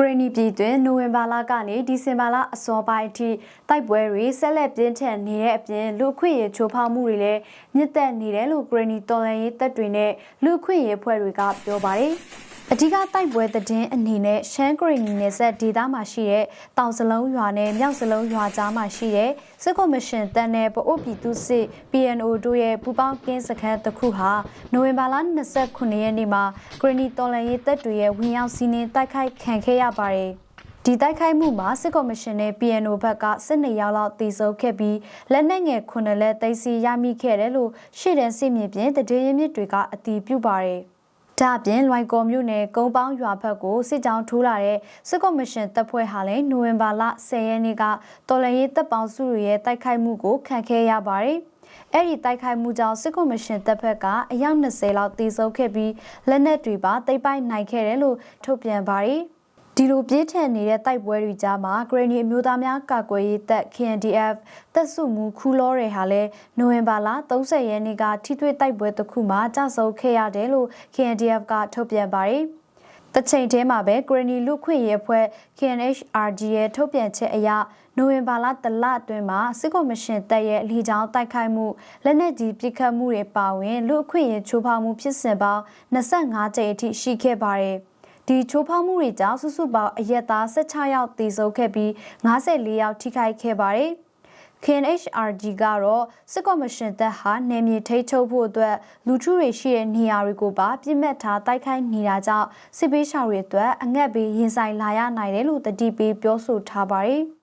ဂရနီပြည်တွင်နိုဝင်ဘာလကနေဒီဇင်ဘာလအစောပိုင်းအထိတိုက်ပွဲတွေဆက်လက်ပြင်းထန်နေတဲ့အပြင်လူအခွင့်ရေးချိုးဖောက်မှုတွေလည်းမြင့်တက်နေတယ်လို့ဂရနီတော်လှန်ရေးတပ်တွေနဲ့လူအခွင့်ရေးအဖွဲ့တွေကပြောပါတယ်။ အဓိကတိုက်ပွဲသတင်းအနေနဲ့ရှမ်းဂရနီနယ်စပ်ဒေသမှာရှိတဲ့တောင်စလုံးရွာနဲ့မြောက်စလုံးရွာကြားမှာရှိတဲ့စစ်ကော်မရှင်တန်းနဲ့ပအိုပြည်သူစစ် PNO တို့ရဲ့ပူးပေါင်းကင်းစခန်းတစ်ခုဟာနိုဝင်ဘာလ29ရက်နေ့မှာဂရနီတော်လှန်ရေးတပ်တွေရဲ့ဝင်ရောက်စီးနင်းတိုက်ခိုက်ခံခဲ့ရပါတယ်။ဒီတိုက်ခိုက်မှုမှာစစ်ကော်မရှင်နဲ့ PNO ဘက်ကစစ်နေရောက်လောက်တည်ဆုံခဲ့ပြီးလက်နက်ငယ်ခုနှစ်လက်သိမ်းဆီးရမိခဲ့တယ်လို့ရှေ့တန်းစစ်မြေပြင်တည်ရင်းမြစ်တွေကအတည်ပြုပါတယ်။ ဒါအပြင်လွိုင်ကော်မြို့နယ်ကုန်းပေါင်းရွာဘက်ကိုစစ်ကြောင်းထိုးလာတဲ့စစ်ကော်မရှင်တပ်ဖွဲ့ဟာလည်းနိုဝင်ဘာလ10ရက်နေ့ကတော်လှန်ရေးတပ်ပေါင်းစုတွေရဲ့တိုက်ခိုက်မှုကိုခံခဲ့ရပါတယ်။အဲ့ဒီတိုက်ခိုက်မှုကြောင့်စစ်ကော်မရှင်တပ်ဖက်ကအယောက်20လောက်တေဆုံးခဲ့ပြီးလက်နက်တွေပါတိတ်ပိုက်နိုင်ခဲ့တယ်လို့ထုတ်ပြန်ပါတယ်။ ဒီလိုပြင်းထန်နေတဲ့တိုက်ပွဲတွေကြားမှာဂရနီအမျိုးသားများကာကွယ်ရေးတပ် KNDF တပ်စုမှုခူလောတွေဟာလည်းနိုဝင်ဘာလ30ရက်နေ့ကထိတွေ့တိုက်ပွဲတစ်ခုမှာကြဆုံခဲ့ရတယ်လို့ KNDF ကထုတ်ပြန်ပါတယ်။တချိန်တည်းမှာပဲဂရနီလူခွင့်ရေးအဖွဲ့ KNHRG ရဲ့ထုတ်ပြန်ချက်အရနိုဝင်ဘာလတလအတွင်းမှာစစ်ကော်မရှင်တပ်ရဲ့လီချောင်းတိုက်ခိုက်မှုလက်နက်ကြီးပစ်ခတ်မှုတွေပါဝင်လူအခွင့်အရေးချိုးဖောက်မှုဖြစ်စဉ်ပေါင်း25ကြိမ်အထိရှိခဲ့ပါတယ်။ ဒီချိုးဖောက်မှုတွေကြောင့်စုစုပေါင်းအရက်သား16ယောက်သေဆုံးခဲ့ပြီး54ယောက်ထိခိုက်ခဲ့ပါတယ်။ KNHRG ကတော့စစ်ကော်မရှင်တပ်ဟာနယ်မြေထိချုပ်ဖို့အတွက်လူထုတွေရှိတဲ့နေရာတွေကိုပါပြစ်မှတ်ထားတိုက်ခိုက်နေတာကြောင့်စစ်ပေးရှောင်တွေအတွက်အငတ်ဘေးရင်ဆိုင်လာရနိုင်တယ်လို့တတိပေးပြောဆိုထားပါတယ်။